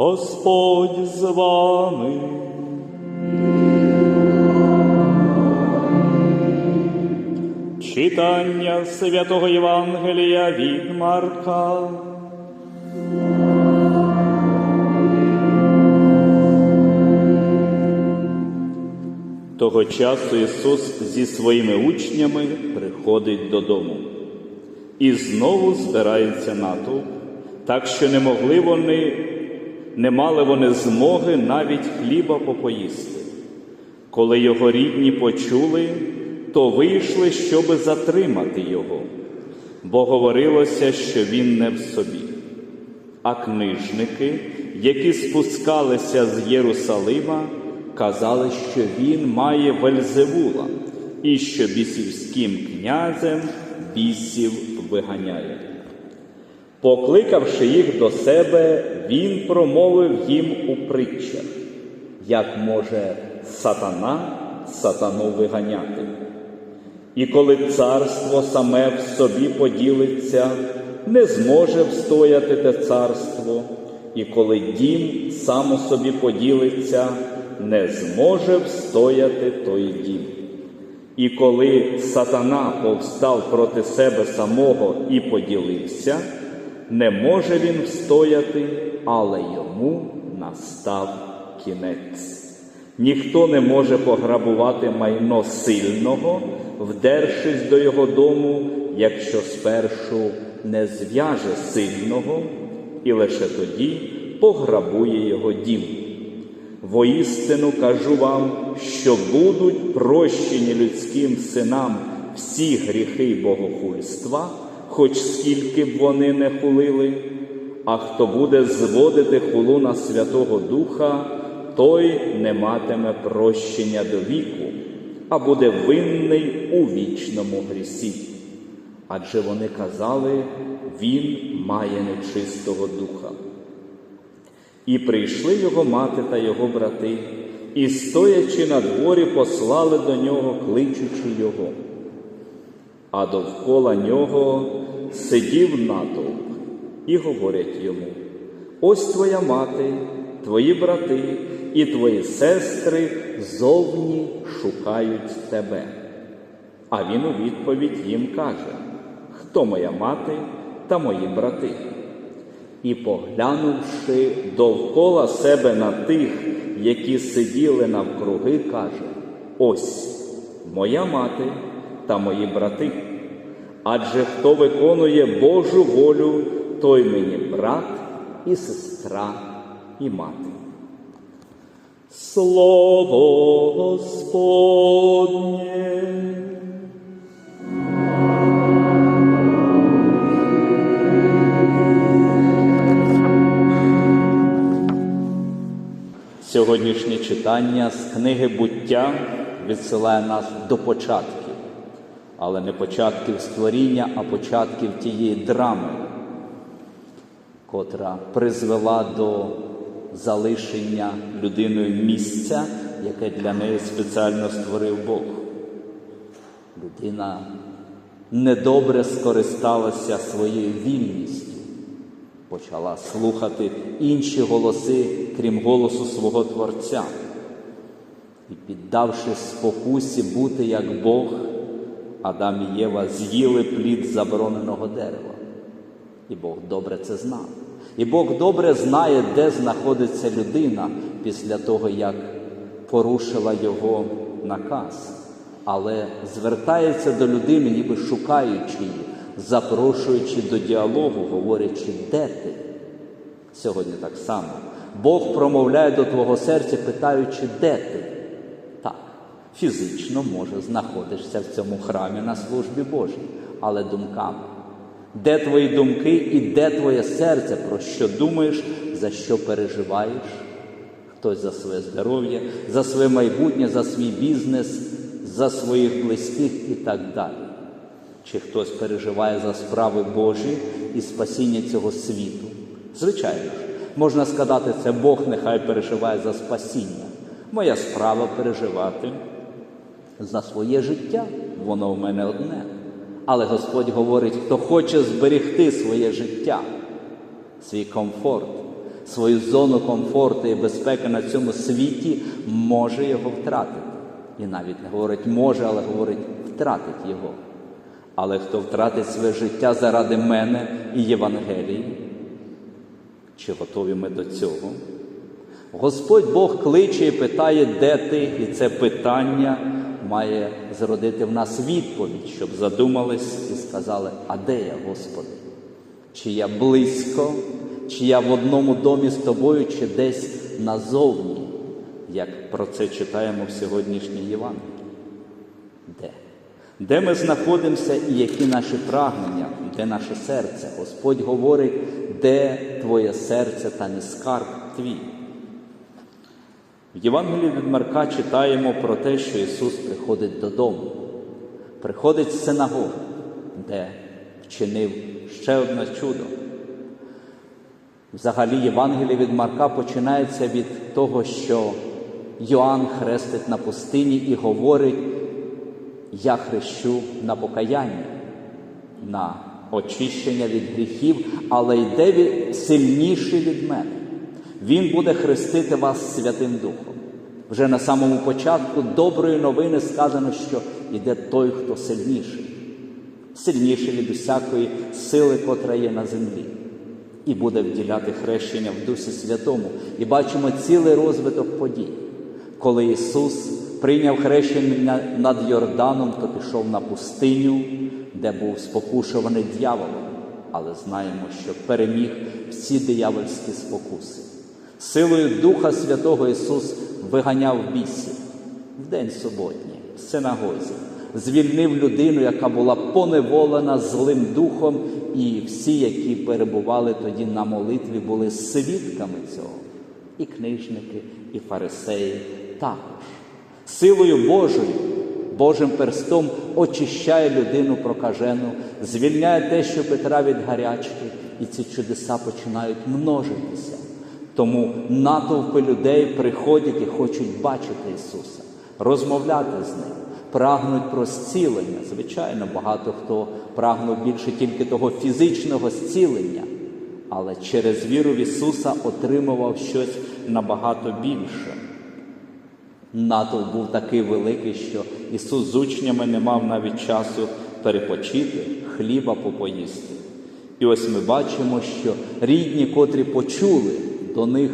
Господь з вами. Читання святого Євангелія від Марка. Того часу Ісус зі своїми учнями приходить додому. І знову збирається натовп, так що не могли вони, не мали вони змоги навіть хліба попоїсти. Коли його рідні почули, то вийшли, щоби затримати його, бо говорилося, що він не в собі. А книжники, які спускалися з Єрусалима, казали, що він має Вельзевула і що бісівським князем бісів виганяє. Покликавши їх до себе, він промовив їм у притчах, як може сатана сатану виганяти. І коли царство саме в собі поділиться, не зможе встояти те царство, і коли дім сам у собі поділиться, не зможе встояти той дім. І коли сатана повстав проти себе самого і поділився, не може він встояти, але йому настав кінець. Ніхто не може пограбувати майно сильного, вдершись до його дому, якщо спершу не зв'яже сильного, і лише тоді пограбує його дім. Воістину кажу вам, що будуть прощені людським синам всі гріхи богохульства, хоч скільки б вони не хулили, а хто буде зводити хулу на Святого Духа, той не матиме прощення до віку, а буде винний у вічному грісі. Адже вони казали, він має нечистого духа. І прийшли його мати та його брати, і, стоячи на дворі, послали до нього, кличучи його. А довкола нього сидів натовп і говорять йому: Ось твоя мати, твої брати і твої сестри зовні шукають тебе. А він у відповідь їм каже: Хто моя мати та мої брати? І, поглянувши довкола себе на тих, які сиділи навкруги, каже: Ось моя мати та мої брати. Адже хто виконує Божу волю, той мені брат і сестра, і мати. Слово Господнє. Сьогоднішнє читання з книги буття відсилає нас до початків, але не початків створіння, а початків тієї драми, котра призвела до залишення людиною місця, яке для неї спеціально створив Бог. Людина недобре скористалася своєю вільністю почала слухати інші голоси, крім голосу свого Творця. І, піддавши спокусі бути як Бог, Адам і Єва з'їли плід забороненого дерева. І Бог добре це знав. І Бог добре знає, де знаходиться людина після того, як порушила його наказ, але звертається до людини, ніби шукаючи її запрошуючи до діалогу, говорячи, де ти? Сьогодні так само. Бог промовляє до твого серця, питаючи, де ти? Так, фізично, може, знаходишся в цьому храмі на службі Божій, але думками. Де твої думки і де твоє серце, про що думаєш, за що переживаєш? Хтось за своє здоров'я, за своє майбутнє, за свій бізнес, за своїх близьких і так далі. Чи хтось переживає за справи Божі і спасіння цього світу? Звичайно ж, можна сказати, це Бог нехай переживає за спасіння. Моя справа переживати за своє життя, воно в мене одне. Але Господь говорить, хто хоче зберегти своє життя, свій комфорт, свою зону комфорту і безпеки на цьому світі, може його втратити. І навіть не говорить може, але говорить втратить його. Але хто втратить своє життя заради мене і Євангелії, чи готові ми до цього? Господь Бог кличе і питає, де ти, і це питання має зродити в нас відповідь, щоб задумались і сказали, а де я, Господи? Чи я близько, чи я в одному домі з тобою, чи десь назовні, як про це читаємо в сьогоднішній Євангелії? Де? Де ми знаходимося і які наші прагнення, де наше серце? Господь говорить, де твоє серце та не скарб твій. В Євангелії від Марка читаємо про те, що Ісус приходить додому, приходить в синагогу, де вчинив ще одне чудо. Взагалі, Євангеліє від Марка починається від того, що Йоанн хрестить на пустині і говорить, я хрещу на покаяння, на очищення від гріхів, але йде сильніший від мене. Він буде хрестити вас Святим Духом. Вже на самому початку доброї новини сказано, що йде той, хто сильніший, сильніший від усякої сили, котра є на землі, і буде вділяти хрещення в Дусі Святому. І бачимо цілий розвиток подій. Коли Ісус прийняв хрещення над Йорданом, то пішов на пустиню, де був спокушуваний дьяволом, але знаємо, що переміг всі диявольські спокуси. Силою Духа Святого Ісус виганяв бісів в день суботній, в синагозі, звільнив людину, яка була поневолена злим духом, і всі, які перебували тоді на молитві, були свідками цього. І книжники, і фарисеї також. Силою Божою, Божим перстом очищає людину прокажену, звільняє те, що Петра від гарячки, і ці чудеса починають множитися. Тому натовпи людей приходять і хочуть бачити Ісуса, розмовляти з Ним, прагнуть про зцілення. Звичайно, багато хто прагнув більше тільки того фізичного зцілення, але через віру в Ісуса отримував щось набагато більше. Натовп був такий великий, що Ісус з учнями не мав навіть часу перепочити, хліба попоїсти. І ось ми бачимо, що рідні, котрі почули, до них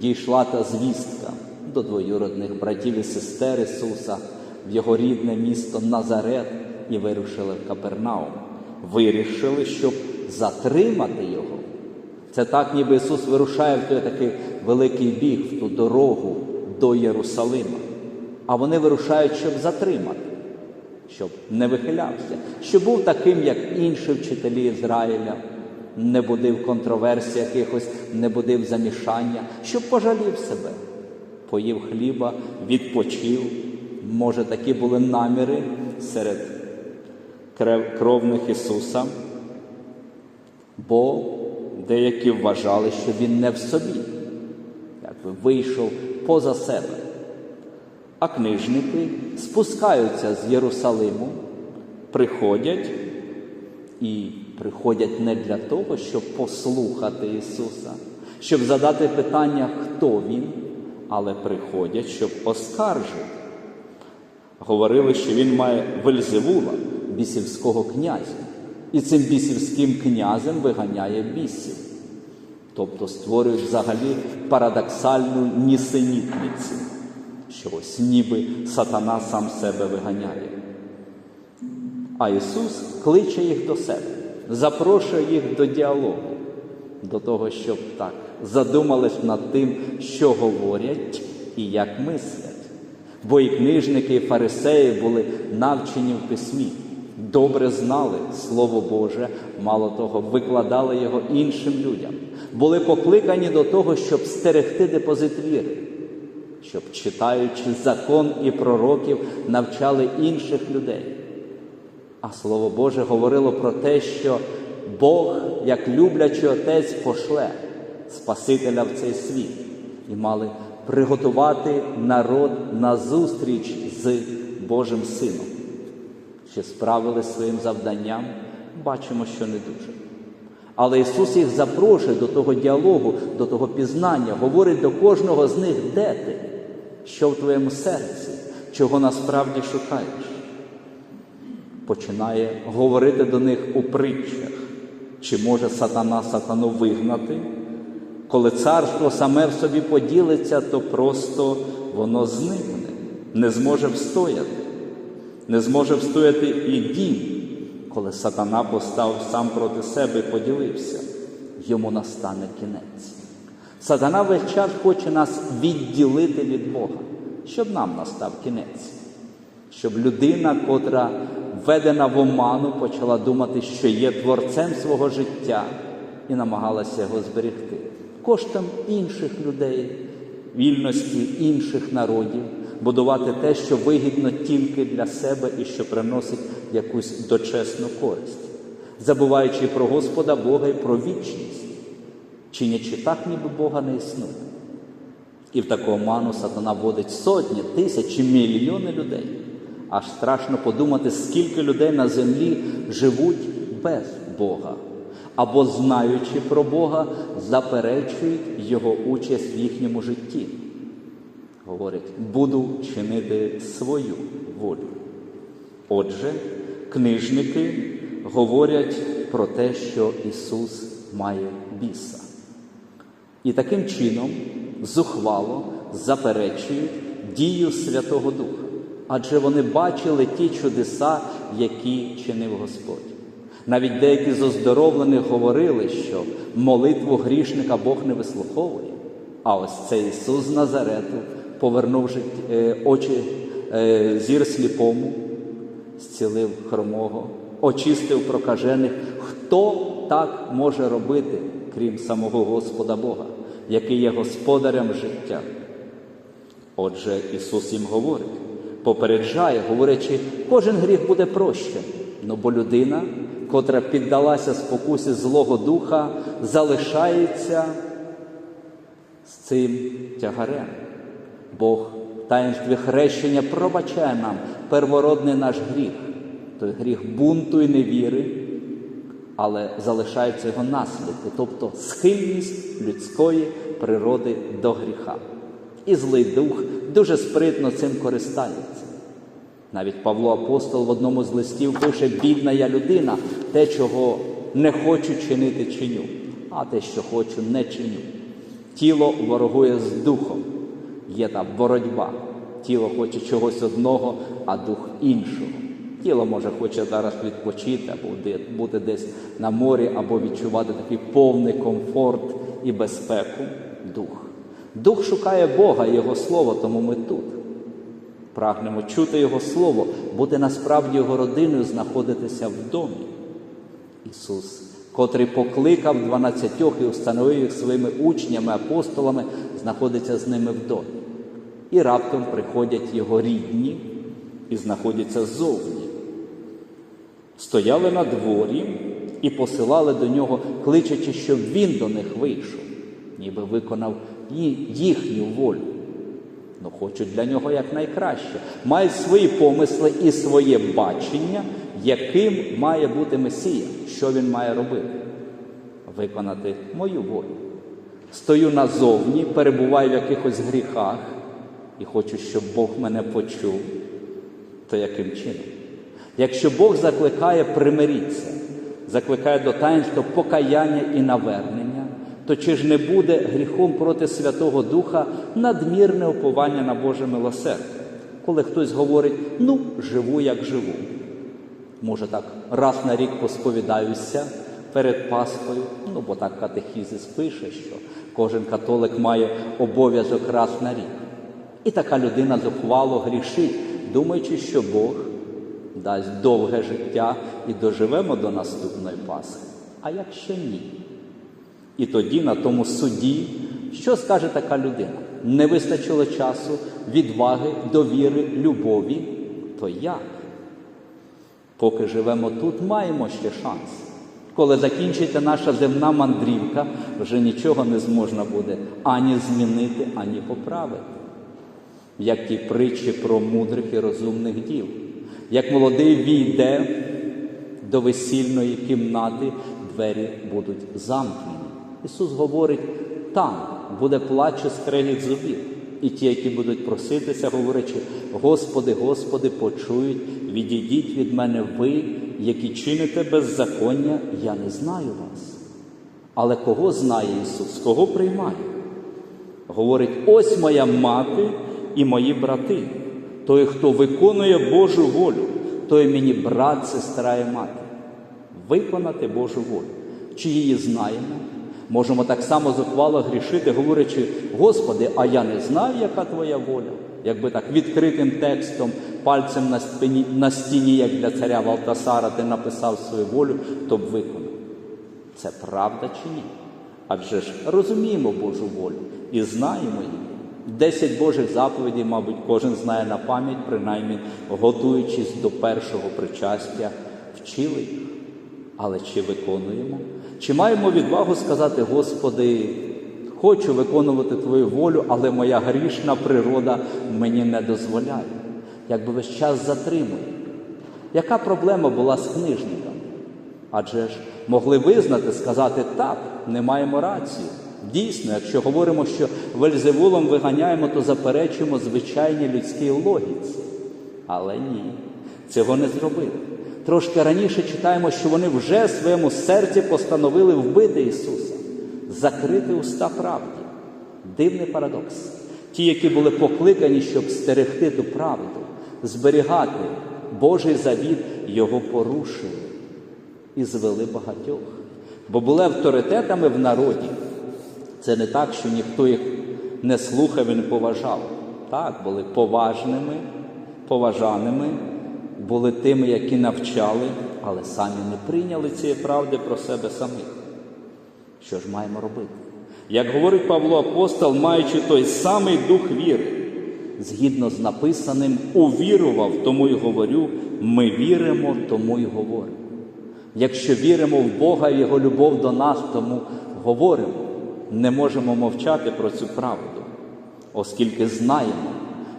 дійшла та звістка до двоюродних братів і сестер Ісуса в його рідне місто Назарет і вирушили в Капернаум. Вирішили, щоб затримати його. Це так, ніби Ісус вирушає в той такий великий біг, в ту дорогу до Єрусалима. А вони вирушають, щоб затримати, щоб не вихилявся, щоб був таким, як інші вчителі Ізраїля, не будив контроверсій якихось, не будив замішання, щоб пожалів себе, поїв хліба, відпочив. Може, такі були наміри серед кровних Ісуса, бо деякі вважали, що Він не в собі, якби вийшов поза себе. А книжники спускаються з Єрусалиму, приходять і приходять не для того, щоб послухати Ісуса, щоб задати питання, хто Він, але приходять, щоб оскаржити. Говорили, що він має Вельзевула, бісівського князя, і цим бісівським князем виганяє бісів. Тобто створюють взагалі парадоксальну нісенітницю, що ось ніби сатана сам себе виганяє. А Ісус кличе їх до себе, запрошує їх до діалогу, до того, щоб так задумались над тим, що говорять і як мислять. Бо і книжники, і фарисеї були навчені в письмі, добре знали Слово Боже, мало того, викладали його іншим людям, були покликані до того, щоб стерегти депозит віри, щоб, читаючи закон і пророків, навчали інших людей. А Слово Боже говорило про те, що Бог, як люблячий отець, пошле Спасителя в цей світ і мали приготувати народ на зустріч з Божим Сином. Чи справили своїм завданням? Бачимо, що не дуже. Але Ісус їх запрошує до того діалогу, до того пізнання, говорить до кожного з них, де ти, що в твоєму серці, чого насправді шукаєш. Починає говорити до них у притчах, чи може сатана сатану вигнати. Коли царство саме в собі поділиться, то просто воно зникне, не зможе встояти, не зможе встояти і дім, коли сатана постав сам проти себе і поділився, йому настане кінець. Сатана весь час хоче нас відділити від Бога, щоб нам настав кінець, щоб людина, котра введена в оману, почала думати, що є творцем свого життя і намагалася його зберегти коштом інших людей, вільності інших народів, будувати те, що вигідно тільки для себе і що приносить якусь дочесну користь, забуваючи про Господа Бога і про вічність, чинячи так, ніби Бога не існує. І в таку оману сатана вводить сотні, тисячі, мільйони людей. Аж страшно подумати, скільки людей на землі живуть без Бога або, знаючи про Бога, заперечують Його участь в їхньому житті. Говорить, буду чинити свою волю. Отже, книжники говорять про те, що Ісус має біса. І таким чином зухвало заперечують дію Святого Духа, адже вони бачили ті чудеса, які чинив Господь. Навіть деякі з оздоровлених говорили, що молитву грішника Бог не вислуховує. А ось цей Ісус з Назарету повернув е, очі е, зір сліпому, зцілив хромого, очистив прокажених. Хто так може робити, крім самого Господа Бога, який є господарем життя? Отже, Ісус їм говорить, попереджає, говорячи, кожен гріх буде прощений. Ну бо людина, котра піддалася спокусі Злого Духа, залишається з цим тягарем. Бог в таїнстві хрещення пробачає нам первородний наш гріх, той гріх бунту і невіри, але залишаються його наслідки, тобто схильність людської природи до гріха. І злий дух дуже спритно цим користається. Навіть Павло Апостол в одному з листів пише: бідна я людина, те, чого не хочу чинити, чиню, а те, що хочу, не чиню. Тіло ворогує з духом, є та боротьба. Тіло хоче чогось одного, а дух іншого. Тіло може хоче зараз відпочити, або бути десь на морі, або відчувати такий повний комфорт і безпеку. Дух. Дух шукає Бога і Його Слово, тому ми тут. Прагнемо чути Його Слово, бути насправді Його родиною, знаходитися в домі. Ісус, котрий покликав дванадцятьох і установив їх своїми учнями, апостолами, знаходиться з ними в домі. І раптом приходять Його рідні і знаходяться ззовні. Стояли на дворі і посилали до нього, кличачи, щоб він до них вийшов, ніби виконав їхню волю. Ну, хочуть для нього якнайкраще. Мають свої помисли і своє бачення, яким має бути Месія, що він має робити. Виконати мою волю. Стою назовні, перебуваю в якихось гріхах і хочу, щоб Бог мене почув. То яким чином? Якщо Бог закликає примиріться, закликає до таїнства покаяння і навернення, то чи ж не буде гріхом проти Святого Духа надмірне уповання на Боже милосердя, коли хтось говорить, ну, живу, як живу. Може, так раз на рік посповідаюся перед Пасхою, ну бо так катехізис пише, що кожен католик має обов'язок раз на рік. І така людина зухвало грішить, думаючи, що Бог дасть довге життя і доживемо до наступної Пасхи. А якщо ні? І тоді на тому суді, що скаже така людина? Не вистачило часу, відваги, довіри, любові, то як? Поки живемо тут, маємо ще шанс. Коли закінчиться наша земна мандрівка, вже нічого не зможна буде ані змінити, ані поправити. Як ті притчі про мудрих і розумних дів, як молодий війде до весільної кімнати, двері будуть замкнені. Ісус говорить, там буде плач і скрегіт зубів. І ті, які будуть проситися, говорячи, Господи, Господи, почують, відійдіть від мене ви, які чините беззаконня, я не знаю вас. Але кого знає Ісус, кого приймає? Говорить, ось моя мати і мої брати. Той, хто виконує Божу волю, той мені брат, сестра і мати. Виконати Божу волю. Чи її знаємо? Можемо так само зухвало грішити, говорячи, Господи, а я не знаю, яка Твоя воля. Якби так відкритим текстом, пальцем на, спині, на стіні, як для царя Валтасара, ти написав свою волю, то б виконав. Це правда чи ні? Адже ж розуміємо Божу волю і знаємо її. Десять Божих заповідей, мабуть, кожен знає на пам'ять, принаймні готуючись до першого причастя, вчили їх. Але чи виконуємо? Чи маємо відвагу сказати, Господи, хочу виконувати Твою волю, але моя грішна природа мені не дозволяє, якби весь час затримує. Яка проблема була з книжниками? Адже ж могли визнати, сказати так, не маємо рацію. Дійсно, якщо говоримо, що вельзевулом виганяємо, то заперечуємо звичайній людській логіці. Але ні, цього не зробили. Трошки раніше читаємо, що вони вже в своєму серці постановили вбити Ісуса, закрити уста правді. Дивний парадокс. Ті, які були покликані, щоб стерегти ту правду, зберігати Божий завіт, його порушили і звели багатьох, бо були авторитетами в народі. Це не так, що ніхто їх не слухав і не поважав. Так, були поважними, поважаними, були тими, які навчали, але самі не прийняли цієї правди про себе самих. Що ж маємо робити? Як говорить Павло Апостол, маючи той самий дух віри, згідно з написаним, увірував, тому й говорю, ми віримо, тому й говоримо. Якщо віримо в Бога і Його любов до нас, тому говоримо, не можемо мовчати про цю правду, оскільки знаємо,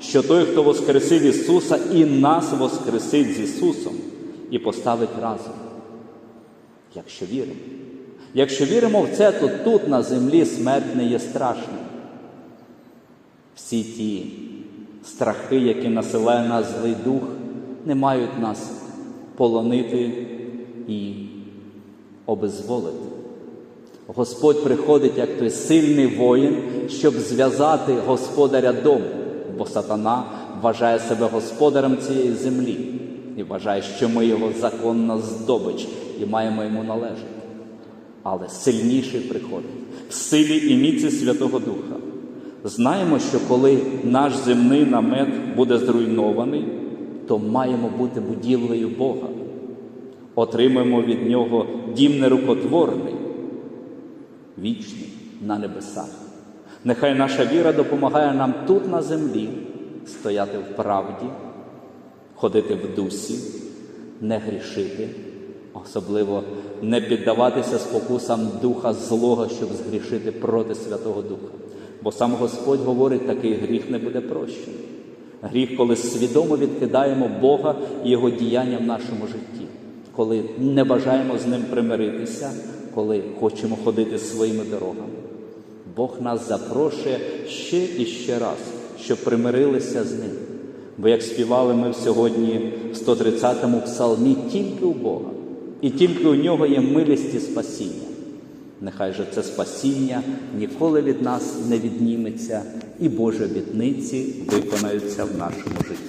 що той, хто воскресив Ісуса, і нас воскресить з Ісусом і поставить разом. Якщо віримо. Якщо віримо в це, то тут на землі смерть не є страшною. Всі ті страхи, які насилає нас злий дух, не мають нас полонити і обезволити. Господь приходить як той сильний воїн, щоб зв'язати господаря дому, бо сатана вважає себе господарем цієї землі і вважає, що ми його законна здобич і маємо йому належати. Але сильніший приходить в силі і міці Святого Духа. Знаємо, що коли наш земний намет буде зруйнований, то маємо бути будівлею Бога. Отримаємо від нього дім нерукотворний, вічний на небесах. Нехай наша віра допомагає нам тут на землі стояти в правді, ходити в дусі, не грішити, особливо не піддаватися спокусам Духа Злого, щоб згрішити проти Святого Духа. Бо сам Господь говорить, такий гріх не буде прощений. Гріх, коли свідомо відкидаємо Бога і Його діяння в нашому житті, коли не бажаємо з ним примиритися, коли хочемо ходити своїми дорогами. Бог нас запрошує ще і ще раз, щоб примирилися з ним. Бо як співали ми сьогодні в 130-му псалмі, тільки у Бога, і тільки у нього є милість і спасіння. Нехай же це спасіння ніколи від нас не відніметься, і Божі обітниці виконаються в нашому житті.